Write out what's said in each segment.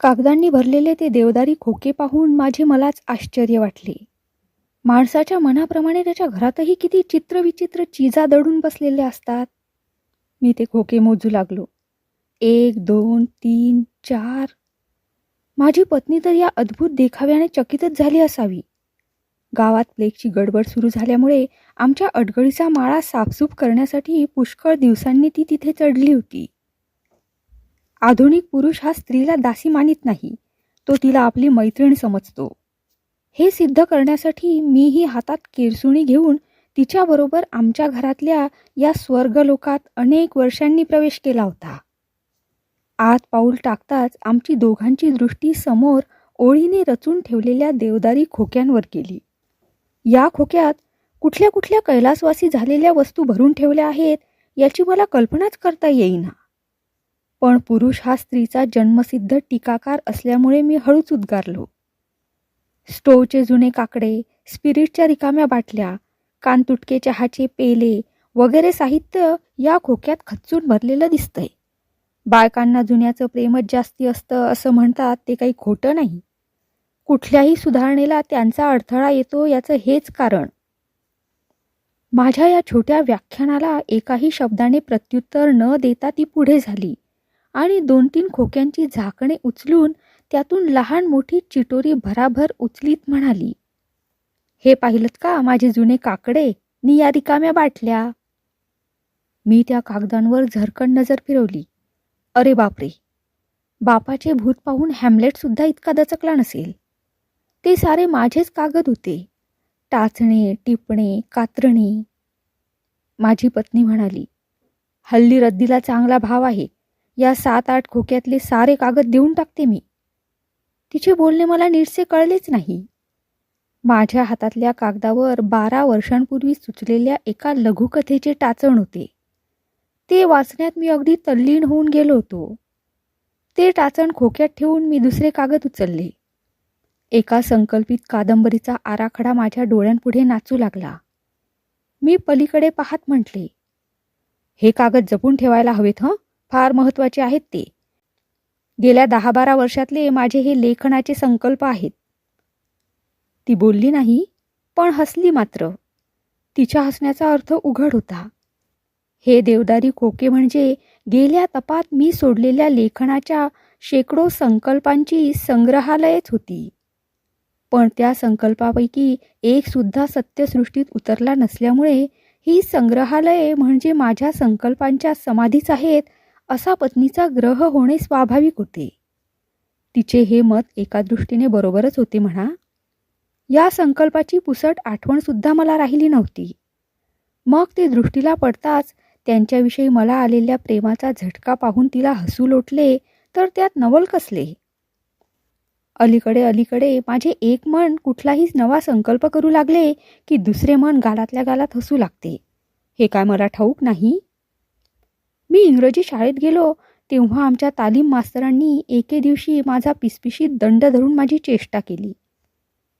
कागदांनी भरलेले ते देवदारी खोके पाहून माझे मलाच आश्चर्य वाटले. माणसाच्या मनाप्रमाणे त्याच्या घरातही किती चित्रविचित्र चिजा दडून बसलेल्या असतात. मी ते खोके मोजू लागलो. एक दोन तीन चार. माझी पत्नी तर या अद्भुत देखाव्याने चकितच झाली असावी. गावात प्लेगची गडबड सुरू झाल्यामुळे आमच्या अडगळीचा माळा साफसूफ करण्यासाठी पुष्कळ दिवसांनी ती तिथे चढली होती. आधुनिक पुरुष हा स्त्रीला दासी मानित नाही. तो तिला आपली मैत्रीण समजतो. हे सिद्ध करण्यासाठी मीही हातात केरसुणी घेऊन तिच्याबरोबर आमच्या घरातल्या या स्वर्गलोकात अनेक वर्षांनी प्रवेश केला होता. आत पाऊल टाकताच आमची दोघांची दृष्टी समोर ओळीने रचून ठेवलेल्या देवदारी खोक्यांवर गेली. या खोक्यात कुठल्या कुठल्या कैलासवासी झालेल्या वस्तू भरून ठेवल्या आहेत याची मला कल्पनाच करता येईना. पण पुरुष हा स्त्रीचा जन्मसिद्ध टीकाकार असल्यामुळे मी हळूच उद्गारलो. स्टोवचे जुने काकडे स्पिरिटच्या रिकाम्या बाटल्या कानतुटके चहाचे पेले वगैरे साहित्य या खोक्यात खच्चून भरलेलं दिसतंय. बायकांना जुन्याचं प्रेमच जास्ती असतं असं म्हणतात ते काही खोटं नाही. कुठल्याही सुधारणेला त्यांचा अडथळा येतो याचं हेच कारण. माझ्या या छोट्या व्याख्यानाला एकाही शब्दाने प्रत्युत्तर न देता ती पुढे झाली. आणि दोन तीन खोक्यांची झाकणे उचलून त्यातून लहान मोठी चिटोरी भराभर उचलीत म्हणाली हे पाहिलत का माझे जुने काकडे? निया रिकाम्या बाटल्या. मी त्या कागदांवर झरकण नजर फिरवली. अरे बापरे! बापाचे भूत पाहून हॅमलेटसुद्धा इतका दचकला नसेल. ते सारे माझेच कागद होते. टाचणे टिपणे कातरणे. माझी पत्नी म्हणाली हल्ली रद्दीला चांगला भाव आहे. या सात आठ खोक्यातले सारे कागद देऊन टाकते मी. तिचे बोलणे मला नीटसे कळलेच नाही. माझ्या हातातल्या कागदावर बारा वर्षांपूर्वी सुचलेल्या एका लघुकथेचे टाचण होते. ते वाचण्यात मी अगदी तल्लीन होऊन गेलो होतो. ते टाचण खोक्यात ठेवून मी दुसरे कागद उचलले. एका संकल्पित कादंबरीचा आराखडा माझ्या डोळ्यांपुढे नाचू लागला. मी पलीकडे पाहत म्हटले हे कागद जपून ठेवायला हवेत हं? फार महत्त्वाचे आहेत ते. गेल्या दहा बारा वर्षातले माझे हे लेखनाचे संकल्प आहेत. ती बोलली नाही पण हसली मात्र. तिच्या हसण्याचा अर्थ उघड होता. हे देवदारी खोके म्हणजे गेल्या तपात मी सोडलेल्या लेखनाच्या शेकडो संकल्पांची संग्रहालयच होती. पण त्या संकल्पापैकी एकसुद्धा सत्यसृष्टीत उतरला नसल्यामुळे ही संग्रहालये म्हणजे माझ्या संकल्पांच्या समाधीच आहेत असा पत्नीचा ग्रह होणे स्वाभाविक होते. तिचे हे मत एका दृष्टीने बरोबरच होते म्हणा. या संकल्पाची पुसट आठवणसुद्धा मला राहिली नव्हती. मग ते दृष्टीला पडताच त्यांच्याविषयी मला आलेल्या प्रेमाचा झटका पाहून तिला हसू लोटले तर त्यात नवल कसले? अलीकडे अलीकडे माझे एक मन कुठलाही नवा संकल्प करू लागले की दुसरे मन गालातल्या गालात हसू लागते. हे काय मला ठाऊक नाही? मी इंग्रजी शाळेत गेलो तेव्हा आमच्या तालीम मास्तरांनी एके दिवशी माझा पिसपिशीत दंड धरून माझी चेष्टा केली.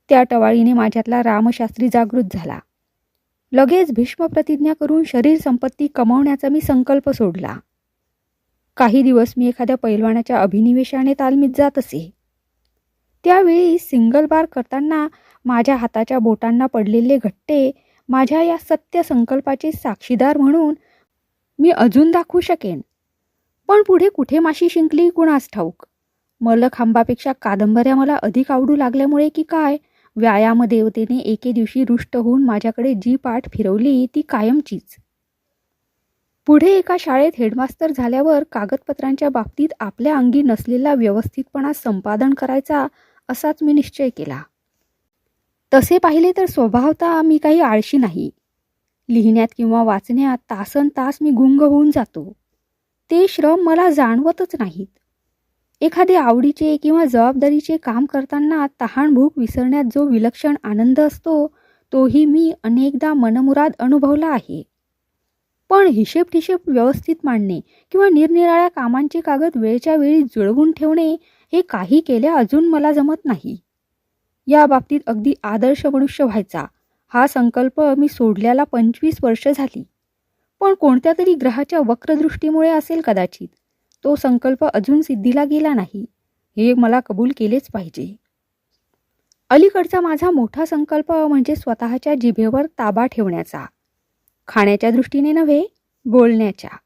त्या टवाळीने माझ्यातला रामशास्त्री जागृत झाला. लगेच भीष्म प्रतिज्ञा करून शरीर संपत्ती कमावण्याचा मी संकल्प सोडला. काही दिवस मी एखाद्या पैलवानाच्या अभिनिवेशाने तालमीत जात असे. त्यावेळी सिंगल बार करताना माझ्या हाताच्या बोटांना पडलेले घट्टे माझ्या या सत्य संकल्पाचे साक्षीदार म्हणून मी अजून दाखवू शकेन. पण पुढे कुठे माशी शिंकली कुणास ठाऊक? मल्लखांबापेक्षा कादंबऱ्या मला अधिक आवडू लागल्यामुळे की काय? व्यायाम देवतेने एके दिवशी रुष्ट होऊन माझ्याकडे जी पाठ फिरवली ती कायमचीच. पुढे एका शाळेत हेडमास्तर झाल्यावर कागदपत्रांच्या बाबतीत आपल्या अंगी नसलेला व्यवस्थितपणा संपादन करायचा असाच मी निश्चय केला. तसे पाहिले तर स्वभावता मी काही आळशी नाही. लिहिण्यात किंवा वाचण्यात तासन तास मी गुंग होऊन जातो. ते श्रम मला जाणवतच नाहीत. एखादे आवडीचे किंवा जबाबदारीचे काम करताना तहानभूक विसरण्यात जो विलक्षण आनंद असतो तोही मी अनेकदा मनमुराद अनुभवला आहे. पण हिशेब ठिशेब व्यवस्थित मांडणे किंवा निरनिराळ्या कामांचे कागद वेळच्या वेळी जुळवून ठेवणे हे काही केल्या अजून मला जमत नाही. या बाबतीत अगदी आदर्श मनुष्य व्हायचा. हा संकल्प मी सोडल्याला पंचवीस वर्ष झाली. पण कोणत्या तरी ग्रहाच्या वक्रदृष्टीमुळे असेल कदाचित तो संकल्प अजून सिद्धीला गेला नाही हे मला कबूल केलेच पाहिजे. अलीकडचा माझा मोठा संकल्प म्हणजे स्वतःच्या जिभेवर ताबा ठेवण्याचा. खाण्याच्या दृष्टीने नव्हे बोलण्याच्या.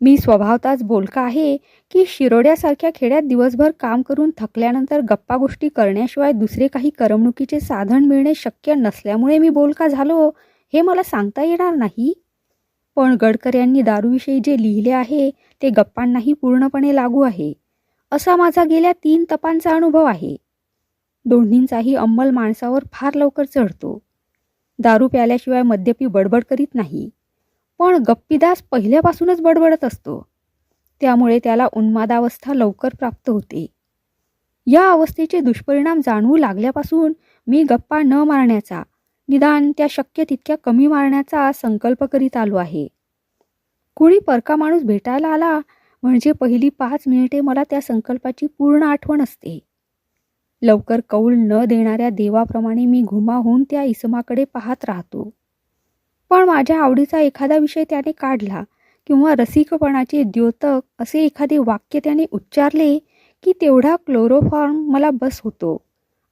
मी स्वभावताच बोलका आहे की शिरोड्यासारख्या खेड्यात दिवसभर काम करून थकल्यानंतर गप्पा गोष्टी करण्याशिवाय दुसरे काही करमणुकीचे साधन मिळणे शक्य नसल्यामुळे मी बोलका झालो. हे मला सांगता येणार नाही. पण गडकर यांनी दारूविषयी जे लिहिले आहे ते गप्पांनाही पूर्णपणे लागू आहे. असा माझा गेल्या तीन तपांचा अनुभव आहे. दोन्हींचाही अंमल माणसावर फार लवकर चढतो. दारू प्याल्याशिवाय मद्यपी बडबड करीत नाही. पण गप्पीदास पहिल्यापासूनच बडबडत असतो. त्यामुळे त्याला उन्मादावस्था लवकर प्राप्त होते. या अवस्थेचे दुष्परिणाम जाणवू लागल्यापासून मी गप्पा न मारण्याचा निदान त्या शक्य तितक्या कमी मारण्याचा संकल्प करीत आलो आहे. कुणी परका माणूस भेटायला आला म्हणजे पहिली पाच मिनिटे मला त्या संकल्पाची पूर्ण आठवण असते. लवकर कौल न देणाऱ्या देवाप्रमाणे मी घुमा होऊन त्या इसमाकडे पाहत राहतो. पण माझ्या आवडीचा एखादा विषय त्याने काढला किंवा रसिकपणाचे द्योतक असे एखादे वाक्य त्याने उच्चारले की तेवढा क्लोरोफॉर्म मला बस होतो.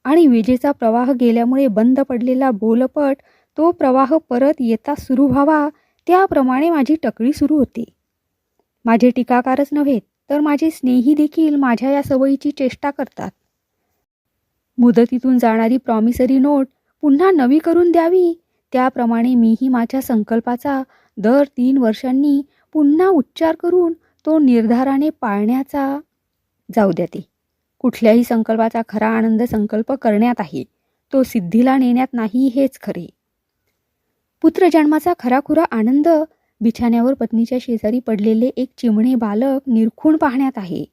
आणि विजेचा प्रवाह गेल्यामुळे बंद पडलेला बोलपट तो प्रवाह परत येता सुरू व्हावा त्याप्रमाणे माझी टकळी सुरू होते. माझे टीकाकारच नव्हे तर माझे स्नेही देखील माझ्या या सवयीची चेष्टा करतात. मुदतीतून जाणारी प्रॉमिसरी नोट पुन्हा नवी करून द्यावी त्याप्रमाणे मीही माझ्या संकल्पाचा दर तीन वर्षांनी पुन्हा उच्चार करून तो निर्धाराने पाळण्याचा जाऊ द्या ते कुठल्याही संकल्पाचा खरा आनंद संकल्प करण्यात आहे. तो सिद्धीला नेण्यात नाही हेच खरे. पुत्रजन्माचा खराखुरा आनंद बिछाण्यावर पत्नीच्या शेजारी पडलेले एक चिमणे बालक निरखून पाहण्यात आहे.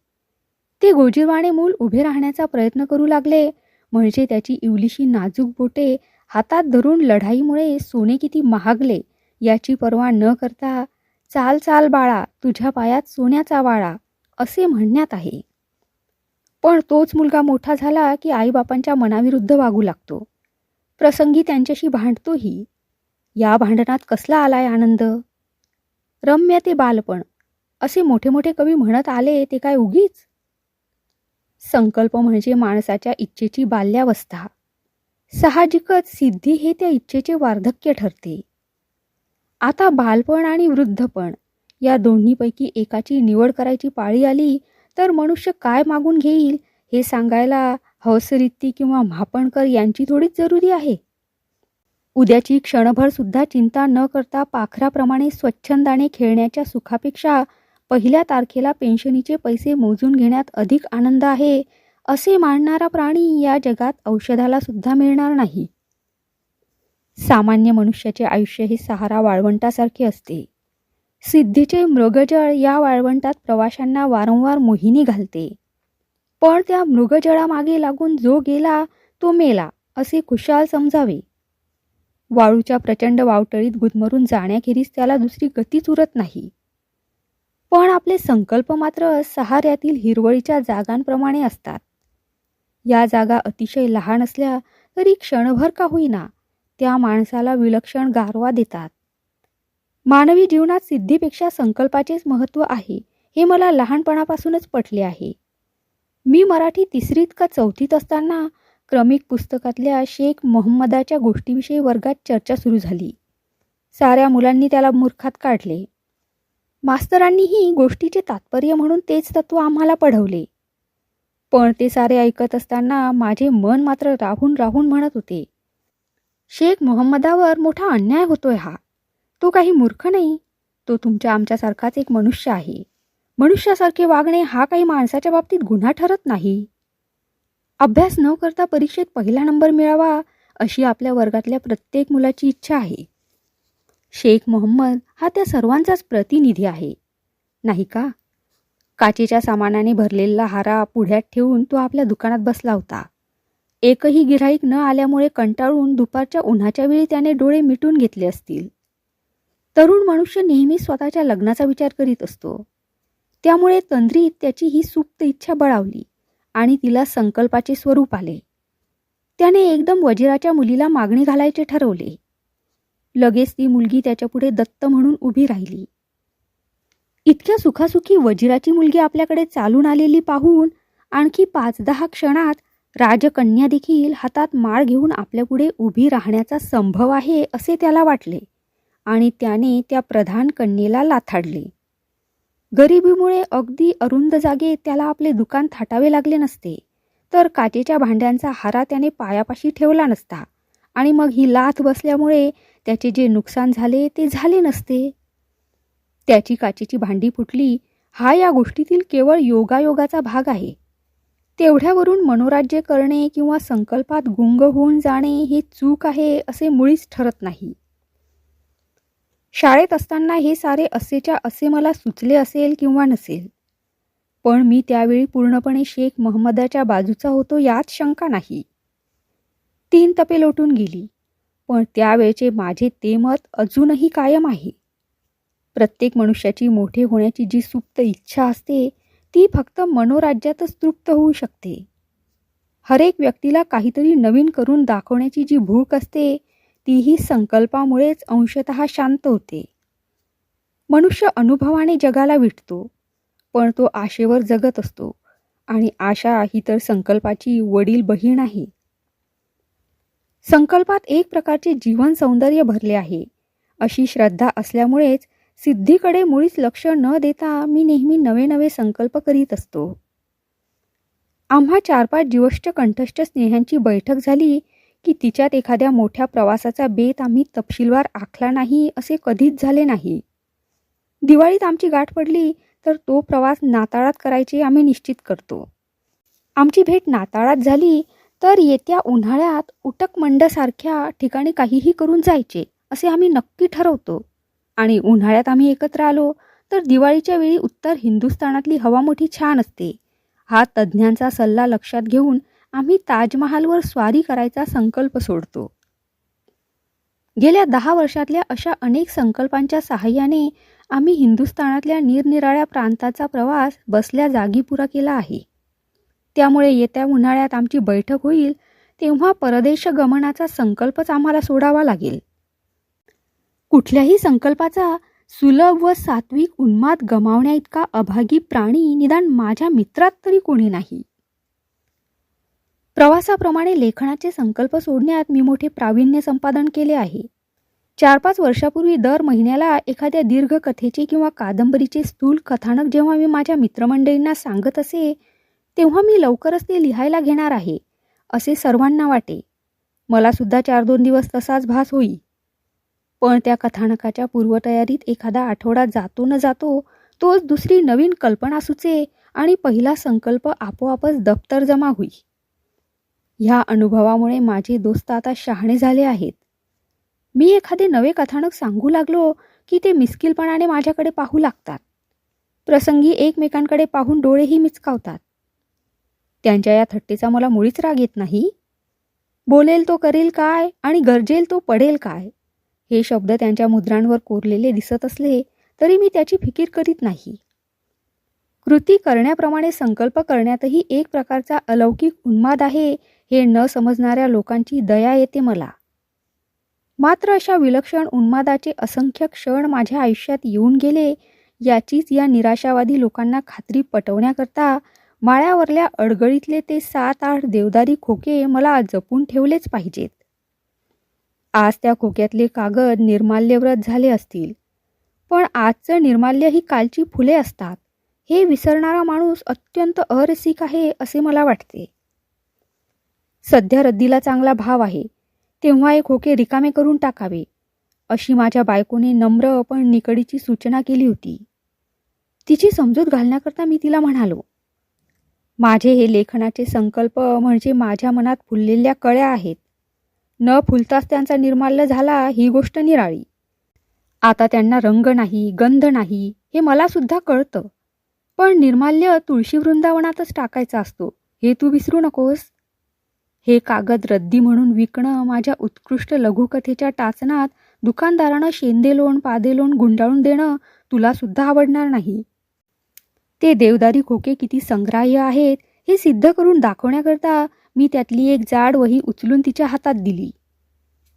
ते गोजीरवाणे मूल उभे राहण्याचा प्रयत्न करू लागले म्हणजे त्याची इवलीशी नाजूक बोटे हातात धरून लढाईमुळे सोने किती महागले याची पर्वा न करता चाल चाल बाळा तुझ्या पायात सोन्याचा वाळा असे म्हणण्यात आहे. पण तोच मुलगा मोठा झाला की आईबापांच्या मनाविरुद्ध वागू लागतो. प्रसंगी त्यांच्याशी भांडतोही. या भांडणात कसला आलाय आनंद? रम्य ते बालपण असे मोठे मोठे कवी म्हणत आले ते काय उगीच? संकल्प म्हणजे माणसाच्या इच्छेची बाल्यावस्था. साहजिकच सिद्धी हे त्या इच्छेचे वार्धक्य ठरते. आता बालपण आणि वृद्धपण या दोन्हीपैकी एकाची निवड करायची पाळी आली तर मनुष्य काय मागून घेईल हे सांगायला हौसरित्ती किंवा म्हापणकर यांची थोडीच जरुरी आहे. उद्याची क्षणभर सुद्धा चिंता न करता पाखराप्रमाणे स्वच्छंदाने खेळण्याच्या सुखापेक्षा पहिल्या तारखेला पेन्शनीचे पैसे मोजून घेण्यात अधिक आनंद आहे असे मानणारा प्राणी या जगात औषधाला सुद्धा मिळणार नाही. सामान्य मनुष्याचे आयुष्य हे सहारा वाळवंटासारखे असते. सिद्धीचे मृगजळ या वाळवंटात प्रवाशांना वारंवार मोहिनी घालते. पण त्या मृगजळामागे लागून जो गेला तो मेला असे खुशाल समजावे. वाळूच्या प्रचंड वावटळीत गुदमरून जाण्याखेरीज त्याला दुसरी गतीच उरत नाही. पण आपले संकल्प मात्र सहाऱ्यातील हिरवळीच्या जागांप्रमाणे असतात. या जागा अतिशय लहान असल्या तरी क्षणभर का होईना त्या माणसाला विलक्षण गारवा देतात. मानवी जीवनात सिद्धीपेक्षा संकल्पाचेच महत्त्व आहे हे मला लहानपणापासूनच पटले आहे. मी मराठी तिसरीत का चौथीत असताना क्रमिक पुस्तकातल्या शेख मोहम्मदाच्या गोष्टीविषयी वर्गात चर्चा सुरू झाली. साऱ्या मुलांनी त्याला मूर्खात काढले. मास्तरांनीही गोष्टीचे तात्पर्य म्हणून तेच तत्व आम्हाला पढवले. पण ते सारे ऐकत असताना माझे मन मात्र राहून राहून म्हणत होते शेख मोहम्मदावर मोठा अन्याय होतोय हा. तो काही मूर्ख नाही. तो तुमच्या आमच्यासारखाच एक मनुष्य आहे. मनुष्यासारखे वागणे हा काही माणसाच्या बाबतीत गुन्हा ठरत नाही. अभ्यास न करता परीक्षेत पहिला नंबर मिळावा अशी आपल्या वर्गातल्या प्रत्येक मुलाची इच्छा आहे. शेख मोहम्मद हा त्या सर्वांचाच प्रतिनिधी आहे. नाही का? काचेच्या सामानाने भरलेला हारा पुढ्यात ठेवून तो आपल्या दुकानात बसला होता. एकही गिऱ्हाईक न आल्यामुळे कंटाळून दुपारच्या उन्हाच्या वेळी त्याने डोळे मिटून घेतले असतील. तरुण मनुष्य नेहमी स्वतःच्या लग्नाचा विचार करीत असतो. त्यामुळे तंद्रीत त्याची ही सुप्त इच्छा बळावली आणि तिला संकल्पाचे स्वरूप आले. त्याने एकदम वजिराच्या मुलीला मागणी घालायचे ठरवले. लगेच ती मुलगी त्याच्यापुढे दत्त म्हणून उभी राहिली. इतक्या सुखासुखी वजिराची मुलगी आपल्याकडे चालून आलेली पाहून आणखी पाच दहा क्षणात राजकन्या देखील हातात माळ घेऊन आपल्यापुढे उभी राहण्याचा संभव आहे असे त्याला वाटले. आणि त्याने त्या प्रधान कन्येला लाथाडले. गरिबीमुळे अगदी अरुंद जागेत त्याला आपले दुकान थाटावे लागले नसते. तर काचेच्या भांड्यांचा हारा त्याने पायापाशी ठेवला नसता. आणि मग ही लाथ बसल्यामुळे त्याचे जे नुकसान झाले ते झाले नसते. त्याची काचेची भांडी फुटली. हा या गोष्टीतील केवळ योगायोगाचा भाग आहे. तेवढ्यावरून मनोराज्य करणे किंवा संकल्पात गुंग होऊन जाणे हे चूक आहे असे मुळीच ठरत नाही. शाळेत असताना हे सारे असेच्या असे मला सुचले असेल किंवा नसेल. पण मी त्यावेळी पूर्णपणे शेख महम्मदाच्या बाजूचा होतो यात शंका नाही. तीन तपे लोटून गेली. पण त्यावेळचे माझे ते मत अजूनही कायम आहे. प्रत्येक मनुष्याची मोठे होण्याची जी सुप्त इच्छा असते ती फक्त मनोराज्यातच तृप्त होऊ शकते. हरेक व्यक्तीला काहीतरी नवीन करून दाखवण्याची जी भूक असते तीही संकल्पामुळेच अंशत शांत होते. मनुष्य अनुभवाने जगाला विटतो पण तो आशेवर जगत असतो आणि आशा ही तर संकल्पाची वडील बहीण आहे. संकल्पात एक प्रकारचे जीवन सौंदर्य भरले आहे अशी श्रद्धा असल्यामुळेच सिद्धीकडे मुळीच लक्ष न देता मी नेहमी नवे नवे संकल्प करीत असतो. आम्हा चार पाच जीवष्ट कंठस्थ स्नेहांची बैठक झाली की तिच्यात एखाद्या मोठ्या प्रवासाचा बेत आम्ही तपशीलवार आखला नाही असे कधीच झाले नाही. दिवाळीत आमची गाठ पडली तर तो प्रवास नाताळात करायचे आम्ही निश्चित करतो. आमची भेट नाताळात झाली तर येत्या उन्हाळ्यात उटकमंडसारख्या ठिकाणी काहीही करून जायचे असे आम्ही नक्की ठरवतो. आणि उन्हाळ्यात आम्ही एकत्र आलो तर दिवाळीच्या वेळी उत्तर हिंदुस्थानातली हवा मोठी छान असते. हा तज्ज्ञांचा सल्ला लक्षात घेऊन आम्ही ताजमहालवर स्वारी करायचा संकल्प सोडतो. गेल्या दहा वर्षातल्या अशा अनेक संकल्पांच्या सहाय्याने आम्ही हिंदुस्थानातल्या निरनिराळ्या प्रांताचा प्रवास बसल्या जागी पुरा केला आहे. त्यामुळे येत्या उन्हाळ्यात आमची बैठक होईल तेव्हा परदेश गमनाचा संकल्पच आम्हाला सोडावा लागेल. कुठल्याही संकल्पाचा सुलभ व सात्विक उन्माद गमावण्याइतका अभागी प्राणी निदान माझ्या मित्रात तरी कोणी नाही. प्रवासाप्रमाणे लेखनाचे संकल्प सोडण्यात मी मोठे प्रावीण्य संपादन केले आहे. चार पाच वर्षापूर्वी दर महिन्याला एखाद्या दीर्घ कथेचे किंवा कादंबरीचे स्थूल कथानक जेव्हा मी माझ्या मित्रमंडळींना सांगत असे तेव्हा मी लवकरच ते लिहायला घेणार आहे असे सर्वांना वाटे. मला सुद्धा चार दोन दिवस तसाच भास होई. पण त्या कथानकाच्या पूर्वतयारीत एखादा आठवडा जातो न जातो तोच दुसरी नवीन कल्पना सुचे आणि पहिला संकल्प आपोआपच दप्तर जमा होई. ह्या अनुभवामुळे माझे दोस्त आता शहाणे झाले आहेत. मी एखादे नवे कथानक सांगू लागलो की ते मिस्किलपणाने माझ्याकडे पाहू लागतात. प्रसंगी एकमेकांकडे पाहून डोळेही मिचकावतात. त्यांच्या या थट्टेचा मला मुळीच राग येत नाही. बोलेल तो करेल काय आणि गरजेल तो पडेल काय? हे शब्द त्यांच्या मुद्रांवर कोरलेले दिसत असले तरी मी त्याची फिकीर करीत नाही. कृती करण्याप्रमाणे संकल्प करण्यातही एक प्रकारचा अलौकिक उन्माद आहे हे न समजणाऱ्या लोकांची दया येते मला. मात्र अशा विलक्षण उन्मादाचे असंख्य क्षण माझ्या आयुष्यात येऊन गेले याचीच या निराशावादी लोकांना खात्री पटवण्याकरता माळ्यावरल्या अडगळीतले ते सात आठ देवदारी खोके मला जपून ठेवलेच पाहिजेत. आज त्या खोक्यातले कागद निर्माल्यव्रत झाले असतील. पण आजचं निर्माल्य ही कालची फुले असतात. हे विसरणारा माणूस अत्यंत अरसिक आहे असे मला वाटते. सध्या रद्दीला चांगला भाव आहे. तेव्हा एक खोके रिकामे करून टाकावे. अशी माझ्या बायकोने नम्र पण निकडीची सूचना केली होती. तिची समजूत घालण्याकरता मी तिला म्हणालो माझे हे लेखनाचे संकल्प म्हणजे माझ्या मनात फुललेल्या कळ्या आहेत. न फुलताच त्यांचा निर्माल्य झाला ही गोष्ट निराळी. आता त्यांना रंग नाही गंध नाही हे मला सुद्धा कळतं. पण निर्माल्य तुळशी वृंदावनातच टाकायचा असतो हे तू विसरू नकोस. हे कागद रद्दी म्हणून विकणं माझ्या उत्कृष्ट लघुकथेच्या टाचनात दुकानदारानं शेंदे लोण पादे लोण गुंडाळून देणं तुला सुद्धा आवडणार नाही. ते देवदारी खोके किती संग्राह्य आहेत हे सिद्ध करून दाखवण्याकरता मी त्यातली एक जाड वही उचलून तिच्या हातात दिली.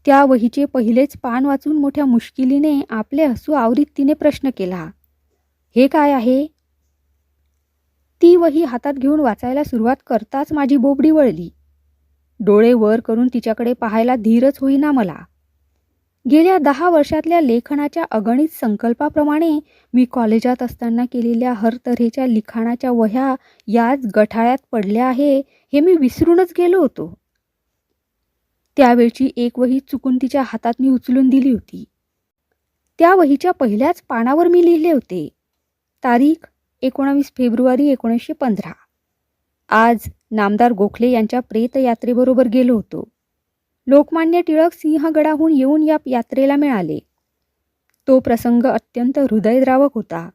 त्या वहीचे पहिलेच पान वाचून मोठ्या मुश्किलीने आपले हसू आवरीत तिने प्रश्न केला. हे काय आहे? ती वही हातात घेऊन वाचायला सुरुवात करताच माझी बोबडी वळली. डोळे वर करून तिच्याकडे पाहायला धीरच होईना मला. गेल्या दहा वर्षातल्या लेखनाच्या अगणित संकल्पाप्रमाणे मी कॉलेजात असताना केलेल्या हर तऱ्हेच्या लिखाणाच्या वह्या याच गठाळ्यात पडल्या आहे हे मी विसरूनच गेलो होतो. त्यावेळची एक वही चुकून तिच्या हातात मी उचलून दिली होती. त्या वहीच्या पहिल्याच पानावर मी लिहिले होते. तारीख एकोणावीस फेब्रुवारी एकोणीसशे पंधरा. आज नामदार गोखले यांच्या प्रेतयात्रेबरोबर गेलो होतो. लोकमान्य टिळक सिंहगडाहून येऊन या यात्रेला मिळाले. तो प्रसंग अत्यंत हृदयद्रावक होता.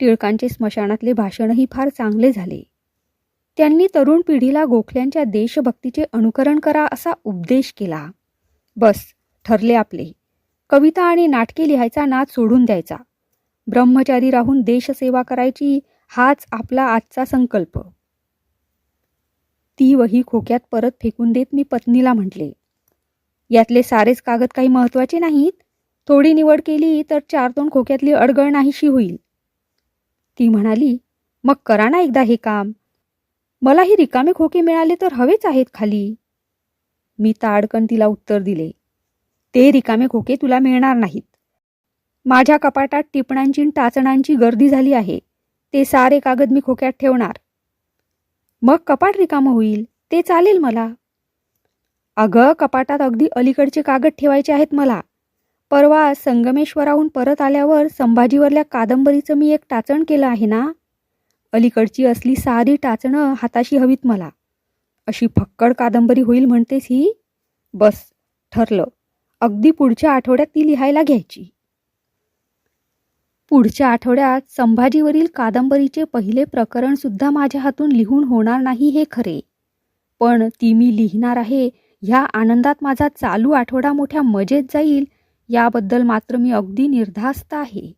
टिळकांचे स्मशानातले भाषणही फार चांगले झाले. त्यांनी तरुण पिढीला गोखल्यांच्या देशभक्तीचे अनुकरण करा असा उपदेश केला. बस ठरले आपले. कविता आणि नाटके लिहायचा नाद सोडून द्यायचा. ब्रह्मचारी राहून देशसेवा करायची हाच आपला आजचा संकल्प. ती वही खोक्यात परत फेकून देत मी पत्नीला म्हटले यातले सारेच कागद काही महत्त्वाचे नाहीत. थोडी निवड केली तर चार दोन खोक्यातली अडगळ नाहीशी होईल. ती म्हणाली मग करा ना एकदा हे काम. मला हे रिकामे खोके मिळाले तर हवेच आहेत खाली. मी ताडकन तिला उत्तर दिले ते रिकामे खोके तुला मिळणार नाहीत. माझ्या कपाटात टिपणांची टाचणांची गर्दी झाली आहे. ते सारे कागद मी खोक्यात ठेवणार. मग कपाट रिकामं होईल. ते चालेल मला. अगं कपाटात अगदी अलीकडचे कागद ठेवायचे आहेत मला. परवा संगमेश्वराहून परत आल्यावर संभाजीवरल्या कादंबरीचं मी एक टाचण केलं आहे ना? अलीकडची असली सारी टाचणं हाताशी हवीत मला. अशी फक्कड कादंबरी होईल म्हणतेस ही? बस ठरलं. अगदी पुढच्या आठवड्यात ती लिहायला घ्यायची. पुढच्या आठवड्यात संभाजीवरील कादंबरीचे पहिले प्रकरणसुद्धा माझ्या हातून लिहून होणार नाही हे खरे. पण ती मी लिहिणार आहे ह्या आनंदात माझा चालू आठवडा मोठ्या मजेत जाईल याबद्दल मात्र मी अगदी निर्धास्त आहे.